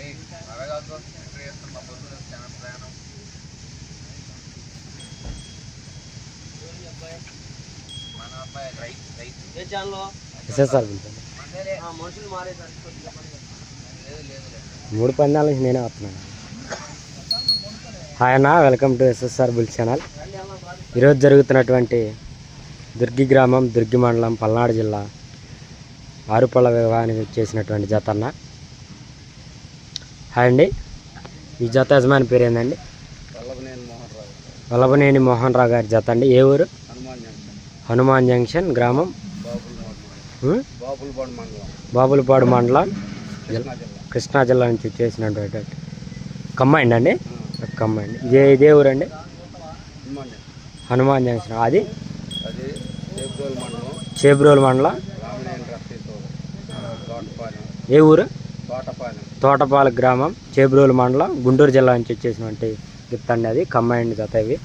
కోసం ఇక్కడ చేస్తున్న మా చాలా ప్రయాణం మన అబ్బాయి రైతు రైతు ఏ ఛానల్లో ఎస్ఎస్ఆర్ మనుషులు లేదు లేదు మూడు పందాల నుంచి నేనే వస్తున్నాను హాయ్ అన్న welcome to SSR bull channel. ఈరోజు జరుగుతున్నటువంటి దుర్గి గ్రామం దుర్గి మండలం పల్నాడు జిల్లా ఆరుపళ్ళ వివాహానికి చేసినటువంటి జత అన్న హాయ్ అండి. ఈ జత యజమాని పేరు ఏందండి? వల్లభనేని మోహన్ రావు. గారి జత అండి. ఏ ఊరు? హనుమాన్ జంక్షన్. గ్రామం. బాబులపాడు మండలం. కృష్ణా జిల్లా. నుంచి చేసినటువంటి కమ్మాయిండి అండి. కమ్మాయిండి ఇదే ఇదే ఊరండి? హనుమాన్ జంక్షన్. హనుమాన్ జంక్షన్. అది? చేబ్రోల్ మండలం. ఏ ఊరు? తోటపాలెం. గ్రామం చేబ్రోలు మండలం గుంటూరు జిల్లా నుంచి వచ్చేసినటువంటి గిఫ్ట్ అండి అది కమ్మాయిండ్ జత ఇవి.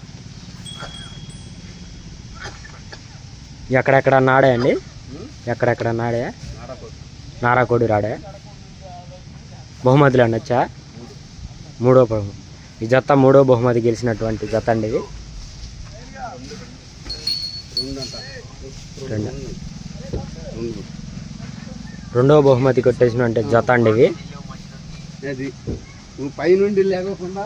ఎక్కడెక్కడ నాడే అండి? ఎక్కడెక్కడ నాడే? నారాకోడి రాడే. బహుమతులు అండి వచ్చా? మూడో బహుమతి ఈ జత మూడో బహుమతి గెలిచినటువంటి జత అండి ఇది. రెండు. అంట రెండు రెండు రెండో బహుమతి కొట్టేసినటువంటి జత అండి ఇవి. పైనుండి లేకుండా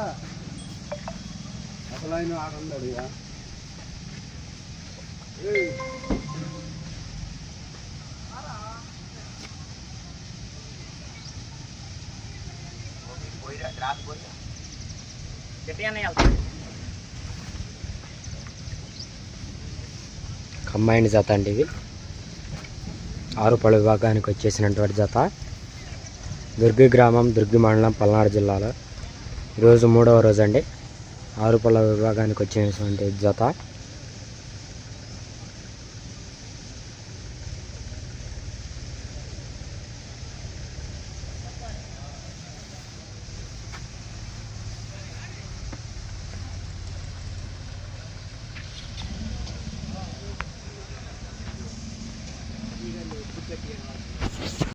కంబైండ్ జత అండి ఇవి. ఆరు విభాగానికి వచ్చేసినటువంటి జత దుర్గి గ్రామం దుర్గి మండలం పల్నాడు జిల్లాలో. ఈరోజు మూడవ రోజు అండి ఆరు విభాగానికి వచ్చేసినటువంటి జత. click in on